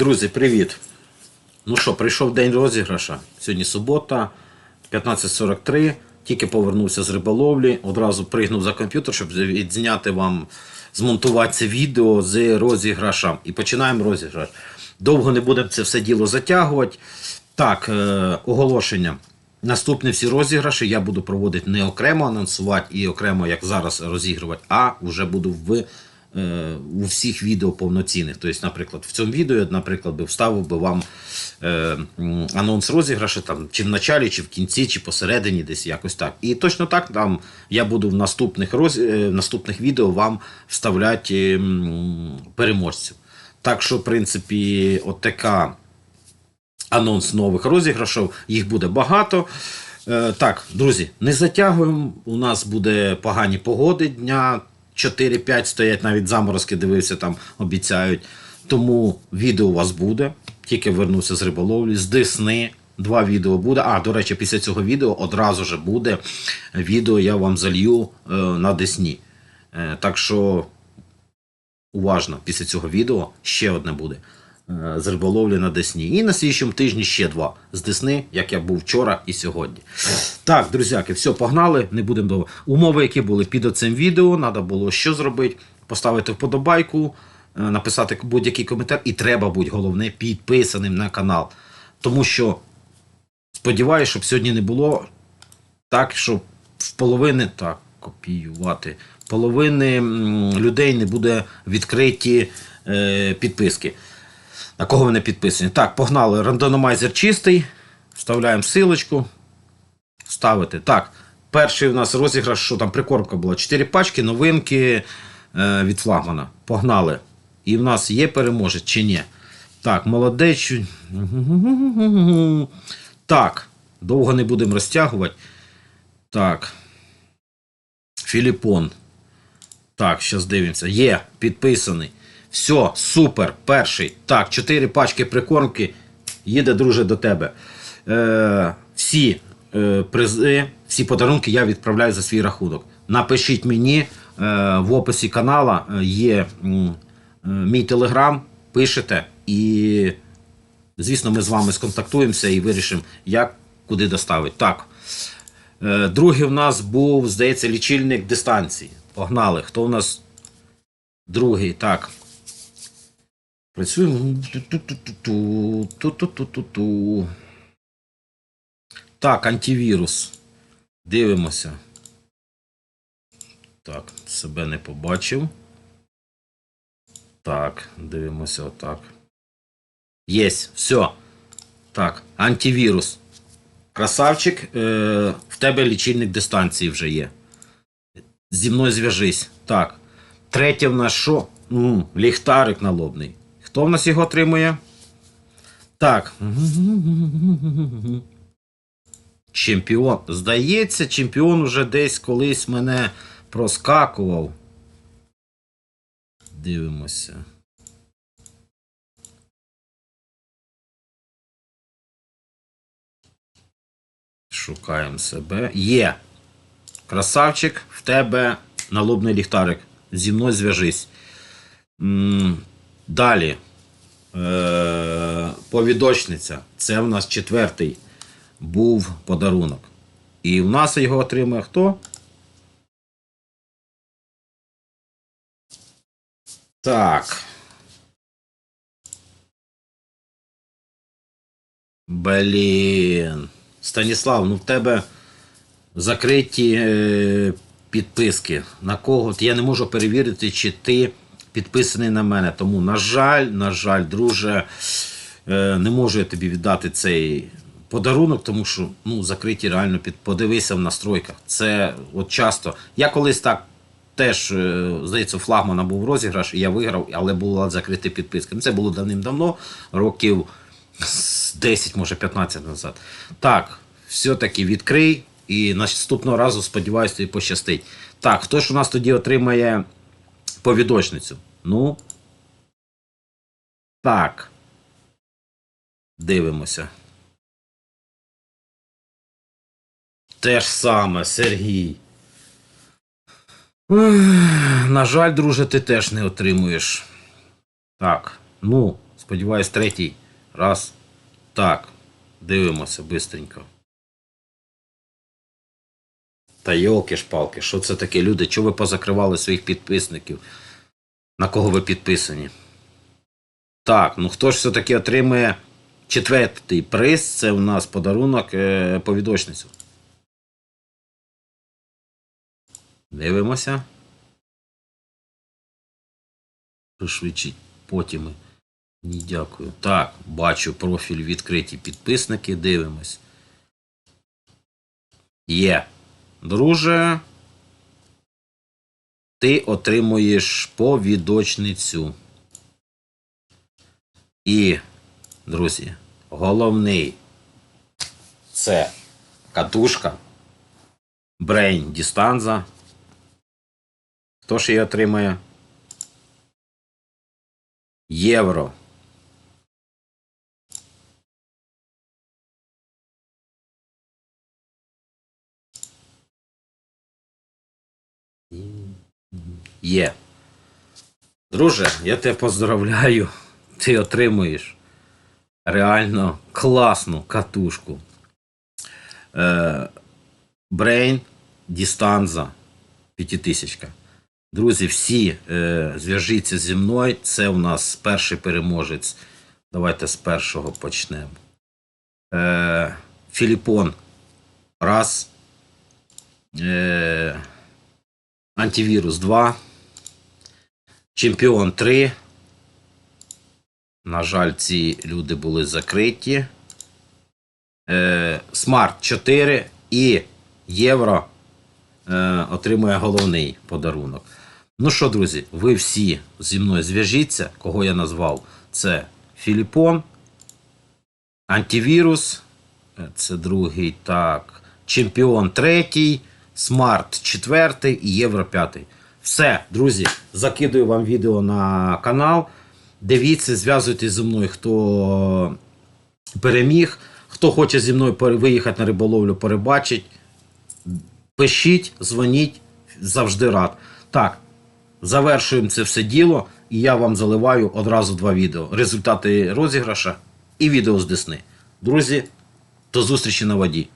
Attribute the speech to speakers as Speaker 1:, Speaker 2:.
Speaker 1: друзі, привіт. Ну що, прийшов день розіграша. Сьогодні субота, 15.43. Тільки повернувся з риболовлі, одразу пригнув за комп'ютер, щоб відзняти вам, змонтувати це відео з розіграшем. І починаємо розіграш. Довго не будемо це все діло затягувати. Так, е, оголошення. Наступні всі розіграші я буду проводити не окремо анонсувати і окремо, як зараз розігрувати, а вже буду в у всіх відео повноцінних. Тобто, наприклад, в цьому відео, наприклад, би вставив би вам е, анонс розіграшу, там, чи в началі, чи в кінці, чи посередині, десь якось так. І точно так там я буду в наступних, роз, е, в наступних відео вам вставляти переможців. Так що, в принципі, от така анонс нових розіграшів, їх буде багато. Е, так, друзі, не затягуємо. У нас буде погані погоди дня 4-5 стоять, навіть заморозки дивився, там обіцяють. Тому відео у вас буде. Тільки вернувся з риболовлі, з Десни. Два відео буде. А, до речі, після цього відео одразу ж буде відео, я вам залью е, на Десні. Е, так що уважно, після цього відео ще одне буде з риболовлі на Десні. І на слідчому тижні ще два з Десни, як я був вчора і сьогодні. Так, друзяки, все, погнали, не будемо довго. Умови, які були під цим відео, треба було що зробити? Поставити вподобайку, е, написати будь-який коментар, і треба бути головне підписаним на канал. Тому що сподіваюся, щоб сьогодні не було так, щоб в половини так копіювати. Половини людей не буде відкриті е, підписки. На кого ви не підписані? Так, погнали. Рандономайзер чистий. Вставляємо силочку. Ставити. Так, перший у нас розіграш, що там прикормка була. 4 пачки, новинки е, від флагмана. Погнали. І в нас є переможець чи ні? Так, молодець. Так, довго не будемо розтягувати. Так. Філіпон. Так, зараз дивимося. Є, підписаний. Все, супер, перший. Так, чотири пачки прикормки. Їде, друже, до тебе. Е, всі е, призи, всі подарунки я відправляю за свій рахунок. Напишіть мені е, в описі канала е, є е, мій телеграм, пишете і. Звісно, ми з вами сконтактуємося і вирішимо, як куди доставити. Так. Е, Другий в нас був, здається, лічильник дистанції. Погнали. Хто у нас другий? Так. Працюємо. Так, антивірус. Дивимося. Так, себе не побачив. Так, дивимося отак. Єсть, все. Так, антивірус. Красавчик, е, в тебе лічильник дистанції вже є. Зі мною зв'яжись. Так. Третє в нас що? М, ліхтарик налобний. Хто в нас його отримує? Так. Чемпіон. Здається, чемпіон уже десь колись мене проскакував. Дивимося. Шукаємо себе. Є. Красавчик, в тебе налобний ліхтарик. Зі мною зв'яжись. Далі. Е, повідочниця. Це в нас четвертий був подарунок. І в нас його отримує хто? Так. Блін. Станіслав, ну в тебе закриті е, підписки. На кого? Я не можу перевірити, чи ти підписаний на мене. Тому, на жаль, на жаль, друже, е, не можу я тобі віддати цей подарунок, тому що ну, закриті реально під подивися в настройках. Це от часто. Я колись так. Теж, е, здається, флагмана був розіграш, і я виграв, але була закрита підписка. Ну, Це було давним-давно, років 10, може 15 назад. Так, все-таки відкрий і наступного разу, сподіваюся, тобі пощастить. Так, хто ж у нас тоді отримає повідочницю? Ну. Так. Дивимося. Те ж саме, Сергій. На жаль, друже, ти теж не отримуєш. Так, ну, Сподіваюсь, третій раз. Так, дивимося бистренько. Та йолки шпалки, що це таке, люди? Чого ви позакривали своїх підписників? На кого ви підписані? Так, ну хто ж все-таки отримує четвертий приз? Це у нас подарунок е, повідочницю. Дивимося. Пришвидшіть потім. Ні, дякую. Так, бачу профіль відкриті підписники. Дивимось. Є. Друже. Ти отримуєш повідочницю. І, друзі, головний це катушка Brain Distanza. Хто ж її отримає? Євро. Є. Друже, я тебе поздравляю. Ти отримуєш реально класну катушку. Е, Brain Distanza 5000. Друзі, всі е, зв'яжіться зі мною. Це у нас перший переможець. Давайте з першого почнемо. Е, Філіпон. Раз. Е, антивірус 2. Чемпіон 3. На жаль, ці люди були закриті. Е, Смарт 4 і Євро е, отримує головний подарунок. Ну що, друзі, ви всі зі мною зв'яжіться, кого я назвав. Це Філіпон, антивірус, е, це другий, так, чемпіон третій, смарт четвертий і євро п'ятий. Все, друзі, закидую вам відео на канал. Дивіться, зв'язуйтесь зі мною, хто переміг, хто хоче зі мною виїхати на риболовлю, перебачить. Пишіть, дзвоніть, завжди рад. Так, завершуємо це все діло, і я вам заливаю одразу два відео. Результати розіграша і відео з Десни. Друзі, до зустрічі на воді.